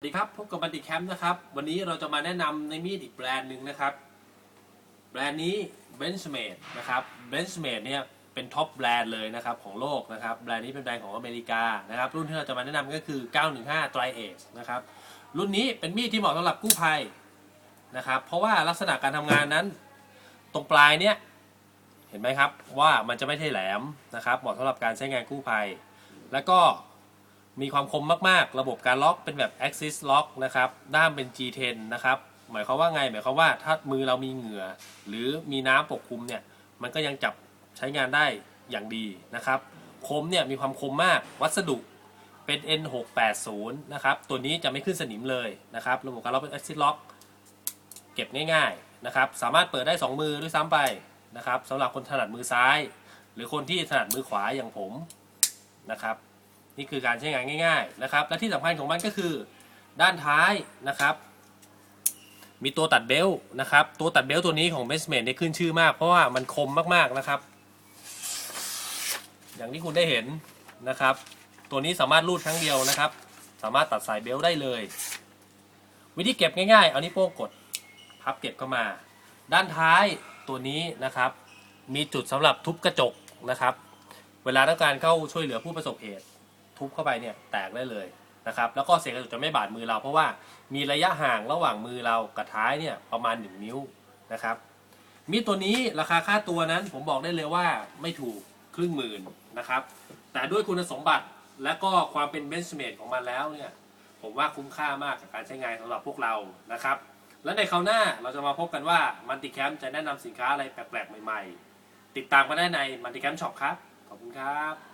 สวัสดีครับพบกับบันติแคมป์นะครับ วันนี้เราจะมาแนะนำในมีดอีกแบรนด์หนึ่งนะครับ แบรนด์นี้ Benchmade นะครับ Benchmade เนี่ยเป็นท็อปแบรนด์เลยนะครับของโลกนะครับ แบรนด์นี้เป็นแบรนด์ของอเมริกานะครับ รุ่นที่เราจะมาแนะนำก็คือ 915 Tri Ace นะครับ รุ่นนี้เป็นมีดที่เหมาะสำหรับกู้ภัยนะครับ เพราะว่าลักษณะการทำงานนั้น ตรงปลายเนี่ยเห็นไหมครับว่ามันจะไม่ใช่แหลมนะครับเหมาะสำหรับการใช้งานกู้ภัย แล้วก็ มีความคมมากๆ ระบบการล็อกเป็นแบบ Axis Lock นะครับ ด้ามเป็น G10 นะครับ หมายความว่าไง หมายความว่าถ้ามือเรามีเหงื่อ หรือมีน้ำปกคลุมเนี่ย มันก็ยังจับใช้งานได้อย่างดีนะครับ คมเนี่ยมีความคมมาก วัสดุเป็น N680 นะครับ ตัวนี้จะไม่ขึ้นสนิมเลยนะครับ ระบบการล็อกเป็น Axis Lock เก็บง่ายๆนะครับ สามารถเปิดได้ 2 มือด้วยซ้ำไปนะครับสำหรับคนถนัดมือซ้าย หรือคนที่ถนัดมือขวาอย่างผมนะครับ นี่คือการใช้งานง่าย ๆนะครับ และที่สำคัญของมันก็คือด้านท้ายนะครับ มีตัวตัดเบลต์นะครับ ตัวตัดเบลต์ตัวนี้ของ b e s t m a t e เนี่ยขึ้นชื่อมาก เพราะว่ามันคมมากๆนะครับ อย่างที่คุณได้เห็นนะครับ ตัวนี้สามารถรูดครั้งเดียวนะครับ สามารถตัดสายเบลต์ได้เลย วิธีเก็บง่ายๆ เอานิ้วโป้งกดพับเก็บเข้ามา ด้านท้ายตัวนี้นะครับ มีจุดสำหรับทุบกระจกนะครับ เวลาต้องการเข้าช่วยเหลือผู้ประสบเหตุ ทุบเข้าไปเนี่ยแตกได้เลยนะครับแล้วก็เสียงกระจกจะไม่บาดมือเรา เพราะว่ามีระยะห่างระหว่างมือเรากับท้ายเนี่ยประมาณ 1 นิ้วนะครับมีตัวนี้ราคาค่าตัวนั้นผมบอกได้เลยว่าไม่ถูกครึ่งหมื่นนะครับ แต่ด้วยคุณสมบัติและก็ความเป็นเบนช์เมดของมันแล้วเนี่ยผมว่าคุ้มค่ามากกับการใช้งานสำหรับพวกเรานะครับ และในคราวหน้าเราจะมาพบกันว่ามันติแคมจะแนะนำสินค้าอะไรแปลกๆใหม่ ๆ ติดตามกันได้ในมันติแคมช็อปครับ ขอบคุณครับ